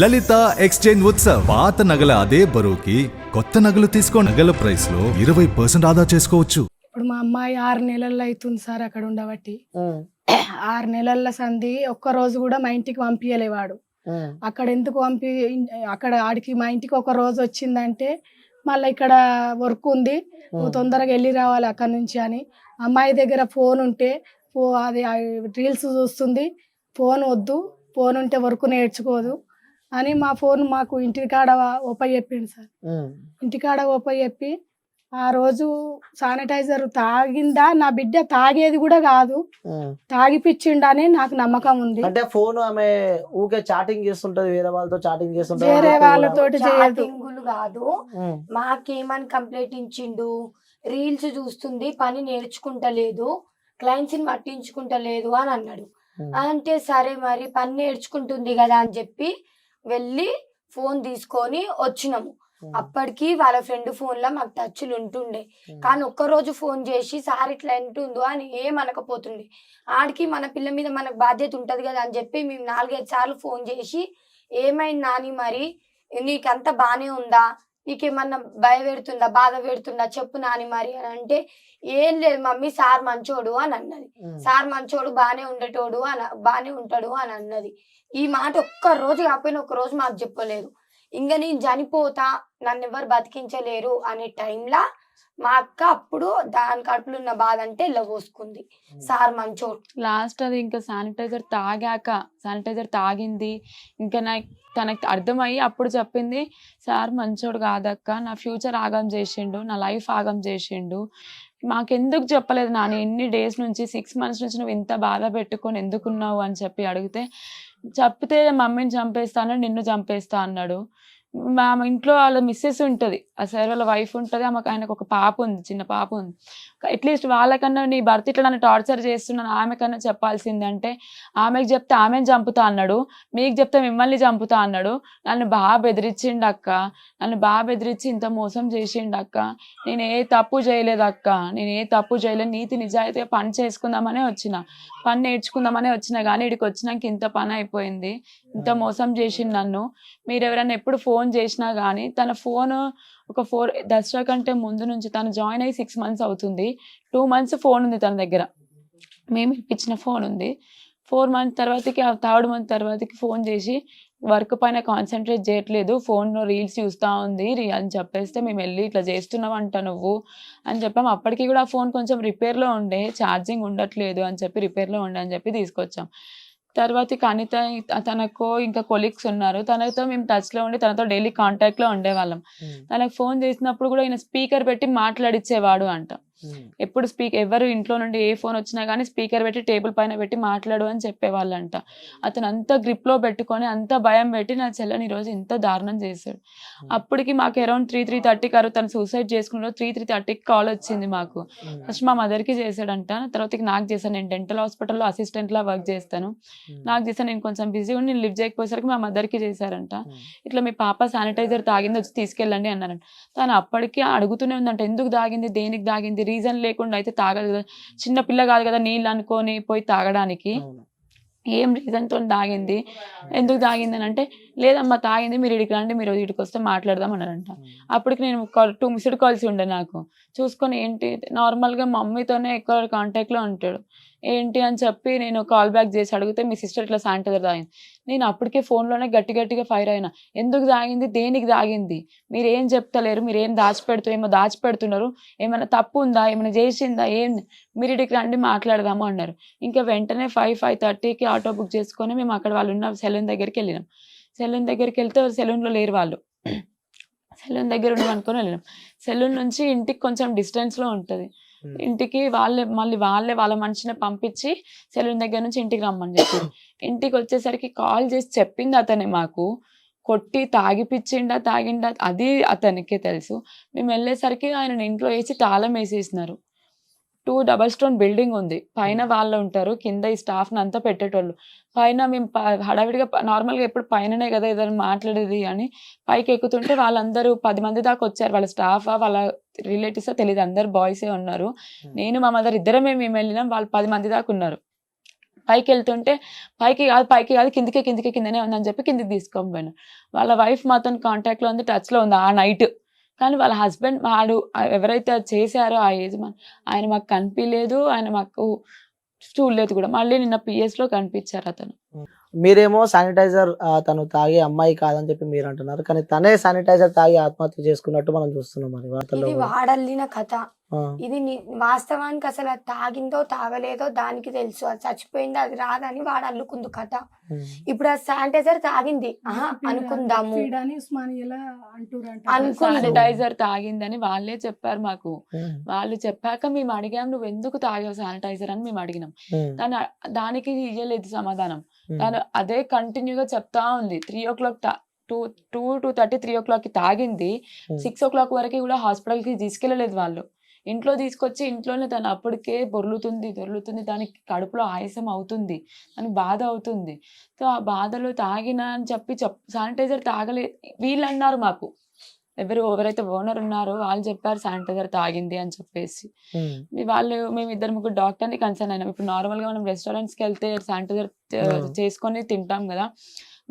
లలిత exchange Utsav. పాత నగల అదే బరువుకి కొత్త నగలు తీసుకో నగల ప్రైస్లో ఇరవై పర్సెంట్ ఆదా చేసుకోవచ్చు. ఇప్పుడు మా అమ్మాయి ఆరు నెలల్లో అవుతుంది సార్ అక్కడ ఉండబట్టి. ఆరు నెలల సంధి ఒక్క రోజు కూడా మా ఇంటికి పంపించలేవాడు అక్కడ ఎందుకు పంపి అక్కడ ఆడికి మా ఇంటికి ఒక రోజు వచ్చిందంటే మళ్ళీ ఇక్కడ వర్క్ ఉంది. నువ్వు తొందరగా వెళ్ళి రావాలి అక్కడ నుంచి అని. అమ్మాయి దగ్గర ఫోన్ ఉంటే అది రీల్స్ చూస్తుంది. ఫోన్ వద్దు. ఫోన్ ఉంటే వర్క్ నేర్చుకోదు. అని మా ఫోన్ మాకు ఇంటికాడ ఒప్ప చెప్పిండు సార్. ఇంటికాడ ఒప్ప చెప్పి ఆ రోజు శానిటైజర్ తాగిందా నా బిడ్డ తాగేది కూడా కాదు. తాగిపిచ్చిండని నాకు నమ్మకం ఉంది. అంటే ఫోన్ ఆమె ఊకే చాటింగ్ చేస్తుంటది వేరే వాళ్ళతో చాటింగ్ చేస్తుంటది. వేరే వాళ్ళతో వాళ్ళతోటి చేయదు. చాటింగులు కాదు. మాకేమని కంప్లైంట్ ఇచ్చిండు? రీల్స్ చూస్తుంది పని నేర్చుకుంటలేదు క్లయింట్స్ని పట్టించుకుంటలేదు అని అన్నాడు. అంటే సరే మరి పని నేర్చుకుంటుంది కదా అని చెప్పి వెళ్ళి ఫోన్ తీసుకొని వచ్చినాము. అప్పటికి వాళ్ళ ఫ్రెండ్ ఫోన్లో మాకు టచ్లు ఉంటుండే. కానీ ఒక్కరోజు ఫోన్ చేసి సార్ ఇట్లా ఎంటుందో అని ఏమనకపోతుండే. ఆడికి మన పిల్ల మీద మనకు బాధ్యత ఉంటది కదా అని చెప్పి మేము నాలుగైదు సార్లు ఫోన్ చేసి ఏమైంది నాని మరి? నీకంత బానే ఉందా? నీకేమన్నా భయ పెడుతుందా బాధ పెడుతుందా చెప్పు నాని మరి అని అంటే ఏం లేదు మమ్మీ సార్ మంచోడు అని అన్నది. సార్ మంచోడు బానే ఉండేటోడు అని బానే ఉంటాడు అని అన్నది. ఈ మాట ఒక్క రోజు కాకపోయినా ఒక్క రోజు మాకు చెప్పలేదు. ఇంకా నేను చనిపోతా నన్ను ఎవరు బతికించలేరు అనే టైంలా మా అక్క అప్పుడు దాని కడుపులో ఉన్న బాధ అంటే పోసుకుంది సార్ మంచోడు లాస్ట్ అది ఇంకా శానిటైజర్ తాగాక శానిటైజర్ తాగింది. ఇంకా నాకు తనకి అర్థమయ్యి అప్పుడు చెప్పింది సార్ మంచోడు కాదక్క నా ఫ్యూచర్ ఆగం చేసిండు నా లైఫ్ ఆగం చేసిండు. మాకెందుకు చెప్పలేదు నాన్న ఎన్ని డేస్ నుంచి సిక్స్ మంత్స్ నుంచి నువ్వు ఇంత బాధ పెట్టుకొని ఎందుకున్నావు? అని చెప్పి అడిగితే చెప్తే మమ్మీని చంపేస్తాను నిన్ను చంపేస్తా అన్నాడు. మా ఇంట్లో వాళ్ళ మిస్సెస్ ఉంటుంది. ఆ సార్ వాళ్ళ వైఫ్ ఉంటుంది. ఆమెకు ఆయనకు ఒక పాప ఉంది చిన్న పాప ఉంది. అట్లీస్ట్ వాళ్ళకన్నా నీ భర్త ఇట్లా నన్ను టార్చర్ చేస్తున్నాను ఆమెకన్నా చెప్పాల్సిందంటే ఆమెకు చెప్తే ఆమెను చంపుతా అన్నాడు మీకు చెప్తే మిమ్మల్ని చంపుతా అన్నాడు నన్ను బాగా బెదిరించిండు అక్క నన్ను బాగా బెదిరించి ఇంత మోసం చేసిండు అక్క నేను ఏ తప్పు చేయలేదు అక్క నేను ఏ తప్పు చేయలేదు నీతి నిజాయితీగా పని చేసుకుందామనే వచ్చిన పని నేర్చుకుందామనే వచ్చిన కానీ ఇక్కడికి వచ్చినాక ఇంత పని అయిపోయింది ఇంత మోసం చేసిండు నన్ను. మీరు ఎవరైనా ఎప్పుడు ఫోన్ చేసినా కానీ తన ఫోన్ ఒక ఫోర్ దసరా కంటే ముందు నుంచి తను జాయిన్ అయ్యి సిక్స్ మంత్స్ అవుతుంది. టూ మంత్స్ ఫోన్ ఉంది తన దగ్గర. మేము ఇప్పించిన ఫోన్ ఉంది. ఫోర్ మంత్ తర్వాతకి ఆ థర్డ్ మంత్ తర్వాతకి ఫోన్ చేసి వర్క్ పైన కాన్సన్ట్రేట్ చేయట్లేదు. ఫోన్లో రీల్స్ చూస్తూ ఉంది. అని చెప్పేస్తే మేము వెళ్ళి ఇట్లా చేస్తున్నావు అంట నువ్వు అని చెప్పాము అప్పటికి కూడా ఆ ఫోన్ కొంచెం రిపేర్లో ఉండే. ఛార్జింగ్ ఉండట్లేదు అని చెప్పి రిపేర్లో ఉండే అని చెప్పి తీసుకొచ్చాం. తర్వాత అనిత తనకు ఇంకా కొలీగ్స్ ఉన్నారు. తనతో మేము టచ్లో ఉండి తనతో డైలీ కాంటాక్ట్లో ఉండేవాళ్ళం. ఉమ్, తనకు ఫోన్ చేసినప్పుడు కూడా ఈయన స్పీకర్ పెట్టి మాట్లాడిచ్చేవాడు అంట. ఎప్పుడు స్పీక్ ఎవరు ఇంట్లో నుండి ఏ ఫోన్ వచ్చినా కానీ స్పీకర్ పెట్టి టేబుల్ పైన పెట్టి మాట్లాడు అని చెప్పేవాళ్ళంట. అతను అంత గ్రిప్లో పెట్టుకొని అంత భయం పెట్టి నా చెల్లని ఈరోజు ఇంత దారుణం చేశాడు. అప్పటికి మాకు అరౌండ్ త్రీ త్రీ థర్టీకి అరవై తను సూసైడ్ చేసుకున్న త్రీ త్రీ థర్టీకి కాల్ వచ్చింది మాకు. ఉమ్, ఫస్ట్ మా మదర్కి చేశాడంట. తర్వాత నాకు చేశాను. నేను డెంటల్ హాస్పిటల్లో అసిస్టెంట్లా వర్క్ చేస్తాను. నాకు చేశాను. నేను కొంచెం బిజీ ఉండి నేను లిఫ్ట్ చేయకపోయేసరికి మా మదర్కి చేశారంట. ఇట్లా మీ పాప శానిటైజర్ తాగింది వచ్చి తీసుకెళ్ళండి అన్నారంట. తను అప్పటికి అడుగుతూనే ఉందంట. ఎందుకు తాగింది దేనికి తాగింది రీజన్ లేకుండా అయితే తాగదు కదా. చిన్న పిల్ల కాదు కదా నీళ్ళు అనుకొని పోయి తాగడానికి. ఏం రీజన్తో తాగింది? ఎందుకు తాగింది అని అంటే లేదమ్మా తాగింది మీరు ఇడికి రండి మీరు ఇడికి వస్తే మాట్లాడదాం అన్నారంట. ఉమ్, అప్పటికి నేను టూ మిస్డ్ కాల్స్ ఉండే నాకు. చూసుకొని ఏంటి నార్మల్గా మమ్మీతోనే ఎక్కువ కాంటాక్ట్లో ఉంటాడు. ఏంటి అని చెప్పి నేను కాల్ బ్యాక్ చేసి అడిగితే మీ సిస్టర్ ఇట్లా శానిటైజర్ తాగింది. నేను అప్పటికే ఫోన్లోనే గట్టి గట్టిగా ఫైర్ అయినా. ఎందుకు తాగింది? దేనికి తాగింది? మీరు ఏం చెప్తలేరు? మీరు ఏం దాచిపెడుతూ ఏమో దాచిపెడుతున్నారు? ఏమైనా తప్పు ఉందా? ఏమైనా చేసిందా? ఏం మీరు ఇక్కడికి రండి మాట్లాడదాము అన్నారు. ఇంకా వెంటనే ఫైవ్ ఫైవ్ థర్టీకి ఆటో బుక్ చేసుకొని మేము అక్కడ వాళ్ళు ఉన్న సెలూన్ దగ్గరికి వెళ్ళినాం. సెలూన్ దగ్గరికి వెళ్తే సెలూన్లో లేరు వాళ్ళు. సెలూన్ దగ్గర ఉన్నాం అనుకొని వెళ్ళినాం. సెలూన్ నుంచి ఇంటికి కొంచెం డిస్టెన్స్లో ఉంటుంది. ఇంటికి వాళ్ళే మళ్ళీ వాళ్ళే వాళ్ళ మనిషిని పంపించి సెలూన్ దగ్గర నుంచి ఇంటికి రమ్మని చెప్పారు ఇంటికి వచ్చేసరికి కాల్ చేసి చెప్పింది అతనే మాకు. కొట్టి తాగిపిచ్చిండా తాగిండా అది అతనికే తెలుసు. మేము వెళ్ళేసరికి ఆయన ఇంట్లో వేసి తాళం వేసేసినారు. టూ డబల్ స్టోన్ బిల్డింగ్ ఉంది. పైన వాళ్ళు ఉంటారు కింద ఈ స్టాఫ్ని అంతా పెట్టేటోళ్ళు. పైన మేము హడావిడిగా నార్మల్గా ఎప్పుడు పైననే కదా ఏదైనా మాట్లాడేది అని పైకి ఎక్కుతుంటే వాళ్ళందరూ పది మంది దాకా వచ్చారు. వాళ్ళ స్టాఫ్ వాళ్ళ రిలేటివ్స్ తెలియదు అందరు బాయ్సే ఉన్నారు. నేను మా మదర్ ఇద్దరమే మేము వెళ్ళినాం. వాళ్ళు పది మంది దాకా ఉన్నారు. పైకి వెళ్తుంటే పైకి కాదు పైకి కాదు కిందికే కిందికే కిందనే ఉందని చెప్పి కిందికి తీసుకొని పోయాను. వాళ్ళ వైఫ్ మాతో కాంటాక్ట్లో ఉంది టచ్లో ఉంది ఆ నైట్. కానీ వాళ్ళ హస్బెండ్ వాడు ఎవరైతే అది చేశారో ఆ ఏజ్ ఆయన మాకు కనిపించలేదు ఆయన మాకు చూడలేదు కూడా. మళ్ళీ నిన్న PS లో కనిపించారు అతను. మీరేమో శానిటైజర్ తను తాగే అమ్మాయి కాదని చెప్పి మీరు అంటున్నారు. కానీ తనే శానిటైజర్ తాగి ఆత్మహత్య చేసుకున్నట్టు మనం చూస్తున్నాం మరి వార్తల్లో. వాడల్లిన కథ. ఇది వాస్తవానికి అసలు అది తాగిందో తాగలేదో దానికి తెలుసు. అది చచ్చిపోయిందో అది రాదని వాడు అల్లుకుంది కథ. ఇప్పుడు ఆ శానిటైజర్ తాగింది. అనుకుందాము. శానిటైజర్ తాగిందని వాళ్ళే చెప్పారు మాకు. వాళ్ళు చెప్పాక మేము అడిగాం నువ్వు ఎందుకు తాగావు శానిటైజర్? అని మేము అడిగినాం. తను దానికి ఇయ్యలేదు సమాధానం. తను అదే కంటిన్యూగా చెప్తా ఉంది. Three o'clock two two two thirty three ఓ క్లాక్కి తాగింది. సిక్స్ ఓ క్లాక్ వరకు కూడా hospital కి తీసుకెళ్ళలేదు వాళ్ళు. ఇంట్లో తీసుకొచ్చి ఇంట్లోనే తను అప్పటికే బొర్లుతుంది దొర్లుతుంది దానికి కడుపులో ఆయాసం అవుతుంది దానికి బాధ అవుతుంది. సో ఆ బాధలో తాగిన అని చెప్పి చెప్ శానిటైజర్ తాగలే వీళ్ళు అన్నారు మాకు. ఎవరు ఎవరైతే ఓనర్ ఉన్నారో వాళ్ళు చెప్పారు శానిటైజర్ తాగింది అని చెప్పేసి. వాళ్ళు మేము ఇద్దరు ముగ్గురు డాక్టర్ని కన్సర్న్ అయినాం. ఇప్పుడు నార్మల్గా మనం రెస్టారెంట్స్కి వెళ్తే శానిటైజర్. చేసుకొని తింటాం కదా.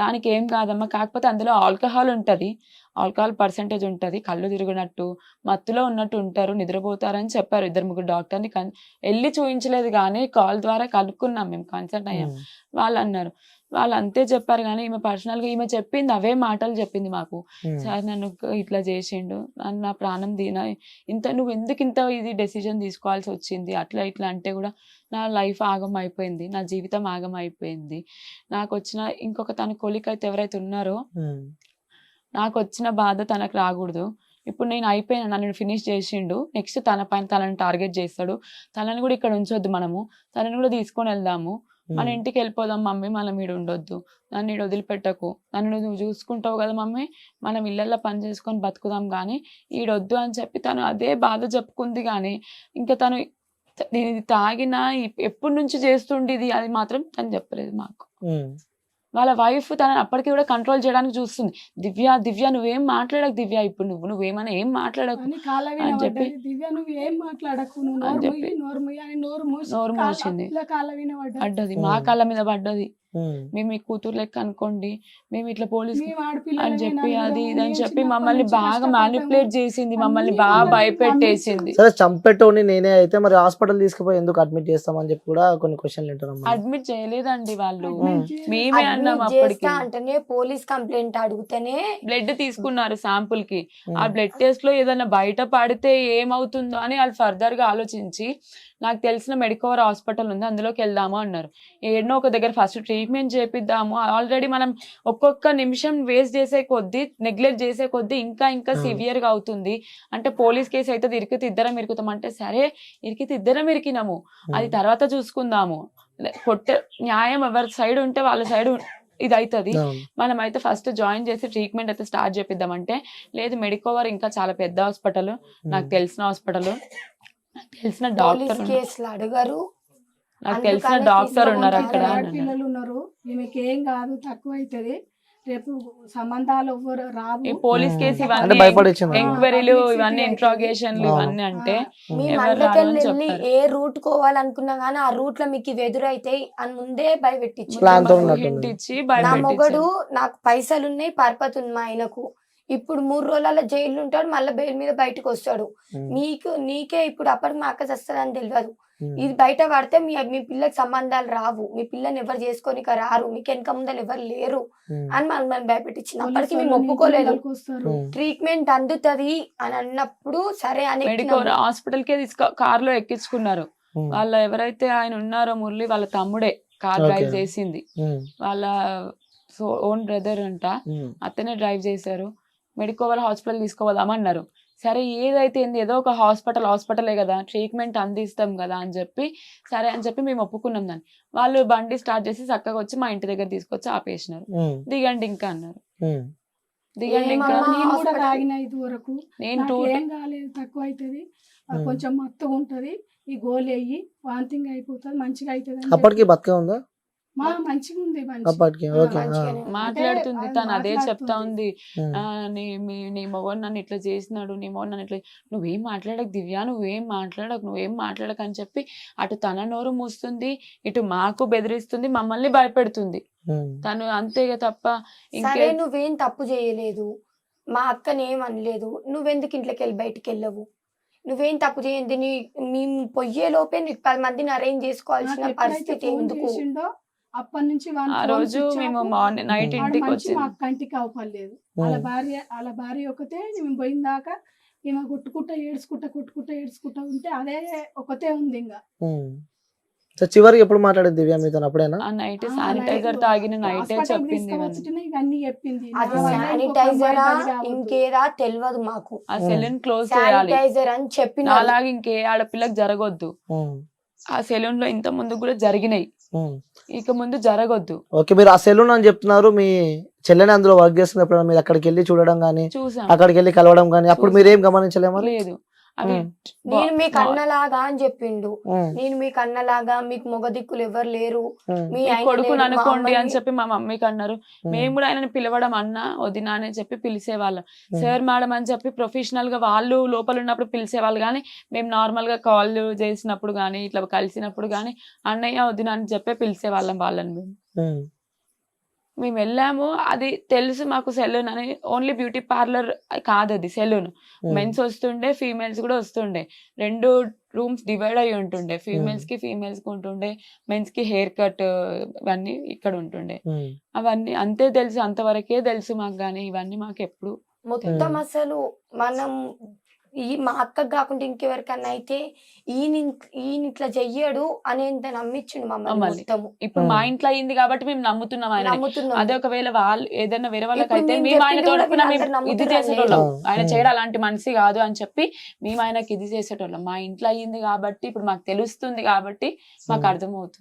దానికి ఏం కాదమ్మా కాకపోతే అందులో ఆల్కహాల్ ఉంటుంది. ఆల్కహాల్ పర్సంటేజ్ ఉంటుంది కళ్ళు తిరిగినట్టు మత్తులో ఉన్నట్టు ఉంటారు నిద్రపోతారని చెప్పారు ఇద్దరు ముగ్గురు డాక్టర్ని. కన్ వెళ్ళి చూపించలేదు కానీ కాల్ ద్వారా కనుక్కున్నాం మేము కన్సల్ట్ అయ్యాం. వాళ్ళు అన్నారు. వాళ్ళు అంతే చెప్పారు కానీ ఈమె పర్సనల్గా ఈమె చెప్పింది అవే మాటలు చెప్పింది మాకు. సార్ నన్ను ఇట్లా చేసిండు నన్ను నా ప్రాణం దీన ఇంత నువ్వు ఎందుకు ఇంత ఇది డెసిజన్ తీసుకోవాల్సి వచ్చింది? అట్లా ఇట్లా అంటే కూడా నా లైఫ్ ఆగం అయిపోయింది నా జీవితం ఆగం అయిపోయింది. నాకు వచ్చిన ఇంకొక తన కొలిక్ అయితే ఎవరైతే ఉన్నారో నాకు వచ్చిన బాధ తనకు రాకూడదు. ఇప్పుడు నేను అయిపోయినా నన్ను ఫినిష్ చేసిండు. నెక్స్ట్ తన పైన తనని టార్గెట్ చేస్తాడు. తనని కూడా ఇక్కడ ఉంచొద్దు మనము. తనని కూడా తీసుకొని వెళ్దాము. మన ఇంటికి వెళ్ళిపోదాం మమ్మీ మనం ఈడ ఉండొద్దు. నన్ను ఈడ వదిలిపెట్టకు. నన్ను నువ్వు చూసుకుంటావు కదా మమ్మీ? మనం ఇళ్ళల్లో పని చేసుకొని బతుకుదాం కానీ ఈడొద్దు అని చెప్పి తను అదే బాధ చెప్పుకుంది కానీ ఇంకా తను నేను ఇది తాగినా ఎప్పటి నుంచి చేస్తుండి ఇది? అది మాత్రం తను చెప్పలేదు మాకు. వాళ్ళ వైఫ్ తనని అప్పటికి కూడా కంట్రోల్ చేయడానికి చూస్తుంది దివ్య దివ్య నువ్వేం మాట్లాడకు దివ్య ఇప్పుడు నువ్వు నువ్వేమైనా ఏం మాట్లాడకు అని చెప్పి- దివ్య నువ్వు ఏం మాట్లాడకు నువ్వు అని నోరు చెప్పి- మూసింది. పడ్డది మా. కళ్ళ మీద పడ్డది మేము మీ కూతురు లెక్క అనుకోండి మేము ఇట్లా పోలీస్ అని చెప్పి అది ఇది అని చెప్పి మమ్మల్ని బాగా. మ్యానిపులేట్ చేసింది. మమ్మల్ని బాగా భయపెట్టేసింది. సరే చంపేటోని నేనే అయితే మరి హాస్పిటల్ తీసుకుపోయి ఎందుకు అడ్మిట్ చేస్తామని చెప్పి కూడా కొన్ని క్వశ్చన్లు వింటున్నాం. అడ్మిట్ చేయలేదండి వాళ్ళు. మేమే అన్నాం అప్పటికి చేస్తా అంటేనే పోలీస్ కంప్లైంట్ అడిగితేనే బ్లడ్ తీసుకున్నారు శాంపుల్కి ఆ బ్లడ్ టెస్ట్లో ఏదైనా బయట పడితే ఏమవుతుందో అని వాళ్ళు ఫర్దర్గా ఆలోచించి నాకు తెలిసిన మెడికవర్ హాస్పిటల్ ఉంది అందులోకి వెళ్దాము అన్నారు. ఏడనో ఒక దగ్గర ఫస్ట్ ట్రీట్మెంట్ చేపిద్దాము. ఆల్రెడీ మనం ఒక్కొక్క నిమిషం వేస్ట్ చేసే కొద్దీ నెగ్లెక్ట్ చేసే కొద్దీ ఇంకా ఇంకా. సివియర్గా అవుతుంది. అంటే పోలీస్ కేసు అయితే ఇరికితే ఇద్దరం ఇరుకుతాం. అంటే సరే ఇరికితే ఇద్దరం ఇరికినాము. అది ఉమ్, తర్వాత చూసుకుందాము. కొట్టే న్యాయం ఎవరి సైడ్ ఉంటే వాళ్ళ సైడ్ ఇది అవుతుంది. మనం అయితే ఫస్ట్ జాయిన్ చేసి ట్రీట్మెంట్ అయితే స్టార్ట్ చేపిద్దామంటే లేదు మెడికోవర్ ఇంకా చాలా పెద్ద హాస్పిటల్ నాకు ఉమ్, తెలిసిన హాస్పిటల్ నాకు తెలిసిన డాక్టర్ కేసులు అడగరు. నాకు తెలిసిన డాక్టర్ ఉన్నారు అక్కడ. ఆడపిల్లలు ఉన్నారు. ఈమెకి ఏం కాదు తక్కువ అవుతుంది రేపు సంబంధాలు ఎవ్వరు రావు. ఈ పోలీస్ కేసు ఇవన్నీ ఎంక్వైరీలు ఇవన్నీ. ఇంట్రాగేషన్లు. ఇవన్నీ అంటే మీ ఎవరు వెళ్ళి. ఏ రూట్ కోవాలనుకున్నా గానీ ఆ రూట్లో మీకు ఎదురైతాయి అని ముందే భయపెట్టించు. మాకు నా. మొగడు నాకు పైసలు ఉన్నాయి పర్పతి ఉంది మా ఆయనకు. ఇప్పుడు మూడు రోజుల జైలు ఉంటాడు మళ్ళీ బెయిల్ మీద బయటకు వస్తాడు ఉమ్, నీకు నీకే ఇప్పుడు అప్పటికి మా అక్క వస్తుందని తెలియదు ఇది బయట పడితే మీ మీ పిల్లకి సంబంధాలు రావు. మీ పిల్లని ఎవరు చేసుకొని రారు. మీకు వెనక ముందలు ఎవరు లేరు అని మనం మనం భయపెట్టించింది అప్పటికి మేము ఒప్పుకోలేదు. ట్రీట్మెంట్ అందుతది అని అన్నప్పుడు సరే అని. హాస్పిటల్ కే తీసుకు కార్లో ఎక్కించుకున్నారు వాళ్ళ ఎవరైతే ఆయన ఉన్నారో మురళి వాళ్ళ తమ్ముడే కార్. డ్రైవ్ చేసింది. వాళ్ళ సో ఓన్ బ్రదర్ అంట. అతనే డ్రైవ్ చేశారు. మెడికోవర్ హాస్పిటల్ తీసుకోవదామన్నారు సరే ఏదైతే ఏంది ఏదో ఒక హాస్పిటల్ హాస్పిటలే కదా ట్రీట్మెంట్ అందిస్తాం కదా అని చెప్పి సరే అని చెప్పి మేము ఒప్పుకున్నాం దాన్ని వాళ్ళు బండి స్టార్ట్ చేసి చక్కగా వచ్చి మా ఇంటి దగ్గర తీసుకొచ్చి ఆపేసినారు దిగండి ఇంకా అన్నారు దిగండి ఇంకా? నేను కూడా. తాగిన ఇది వరకు నేను నాకు టూ ఏం కాలేదు తక్కువ అవుతుంది. కొంచెం మత్తుగా ఉంటది ఈ గోలి అయ్యి వాంతింగ్ అయిపోతుంది మంచిగా అవుతుంది అప్పటికి బతికే ఉందా మంచిగా ఉంది అప్పటికి ఓకే. మాట్లాడుతుంది తను అదే చెప్తా. ఉంది. నీ మీ- నీ నన్ను ఇట్లా చేసినాడు నీ మొగోడు నన్ను ఇట్లా నువ్వేం మాట్లాడకు దివ్య నువ్వేం మాట్లాడకు నువ్వేం మాట్లాడకు అని చెప్పి అటు తన నోరు మూస్తుంది ఇటు మాకు బెదిరిస్తుంది మమ్మల్ని భయపెడుతుంది. తను అంతేగా తప్ప ఇంకే నువ్వేం తప్పు చేయలేదు. మా అక్కని అనలేదు. నువ్వెందుకు ఇంట్లోకి వెళ్ళి బయటికి వెళ్ళవు నువ్వేం తప్పు చేయండి నీ మేము పొయ్యే లోపే నీకు పది మందిని అరేంజ్ చేసుకోవాల్సిన పరిస్థితి ఎందుకు? అప్పటి నుంచి వాని ఆ రోజు మేము. మార్నింగ్ నైట్ ఇంటికి మంచి వచ్చింది మా కంటికి అవపడలేదు వాళ్ళ భార్య వాళ్ళ భార్య ఒకతే మేము పోయిన దాకా ఈమె కొట్టుకుంటా ఏడ్చుకుంటా కొట్టుకుంటా ఏడ్చుకుంటా ఉంటే అదే ఒకతే ఉంది ఇంకా. సో చివరికి ఎప్పుడు మాట్లాడేది దివ్య మీతో అప్పుడేనా ఆ నైట్ శానిటైజర్ నైట్ తాగిన నైటే చెప్పింది ఇవన్నీ చెప్పింది శానిటైజరా. ఇంకేదా తెలియదు మాకు ఆ సెలూన్ క్లోజ్ చేయాలి శానిటైజర్ అని చెప్పిన అలాగే ఇంకే ఆడపిల్లకి జరగొద్దు. ఆ సెలూన్లో ఇంత ముందు కూడా జరిగినాయి. ఇక ముందు జరగొద్దు. ఓకే మీరు ఆ సెలూన్ అని చెప్తున్నారు మీ చెల్లెని అందులో వర్క్ చేస్తున్న ఎప్పుడైనా మీరు అక్కడికి వెళ్ళి చూడడం కానీ చూసాం. అక్కడికి వెళ్ళి కలవడం కానీ అప్పుడు మీరు ఏం గమనించలేమా? లేదు. అవి. నేను మీకు బా- అన్నలాగా అని చెప్పిండు. నేను మీకు అన్నలాగా మీకు మొగ దిక్కులు ఎవరు లేరు. మీ మీ కొడుకుని మా అనుకోండి అని చెప్పి మా మమ్మీకి అన్నారు. మేము కూడా ఆయనని పిలవడం అన్నా వదినా అని చెప్పి పిలిచేవాళ్ళం. సార్ మేడం అని చెప్పి ప్రొఫెషనల్గా వాళ్ళు లోపల ఉన్నప్పుడు పిలిచేవాళ్ళు కానీ మేము నార్మల్గా కాల్ చేసినప్పుడు కానీ ఇట్లా కలిసినప్పుడు కానీ అన్నయ్య వదిన అని చెప్పి పిలిచేవాళ్ళం వాళ్ళని మేము. మేము వెళ్ళాము. అది తెలుసు మాకు సెలూన్ అని. ఓన్లీ బ్యూటీ పార్లర్ కాదు అది సెలూన్. మెన్స్ వస్తుండే ఫీమేల్స్ కూడా వస్తుండే. రెండు రూమ్స్ డివైడ్ అయి ఉంటుండే. ఫీమేల్స్కి ఫీమేల్స్కి ఉంటుండే మెన్స్కి హెయిర్ కట్ ఇవన్నీ ఇక్కడ ఉంటుండే. ఉమ్. అవన్నీ అంతే తెలుసు అంతవరకే తెలుసు మాకు కానీ ఇవన్నీ మాకు ఎప్పుడు మొత్తం. అసలు మనం ఈ మా అక్కకు కాకుండా ఇంకెవరికన్నా అయితే ఈయన ఈయన ఇట్లా చెయ్యడు అనేంత నమ్మించిండు మమ్మల్ని ఇప్పుడు. మా ఇంట్లో అయింది కాబట్టి మేము నమ్ముతున్నాం ఆయన నమ్ముతున్నాం అదే ఒకవేళ వాళ్ళు ఏదైనా వేరే వాళ్ళకి ఇప్పుడు అయితే మేము ఆయన తోడుకున్న ఇది చేసేటోళ్ళం. ఆయన. చేయడం అలాంటి మనిషి కాదు అని చెప్పి మేము ఆయనకి ఇది చేసేటోళ్ళం మా ఇంట్లో అయ్యింది కాబట్టి ఇప్పుడు మాకు తెలుస్తుంది కాబట్టి మాకు. అర్థమవుతుంది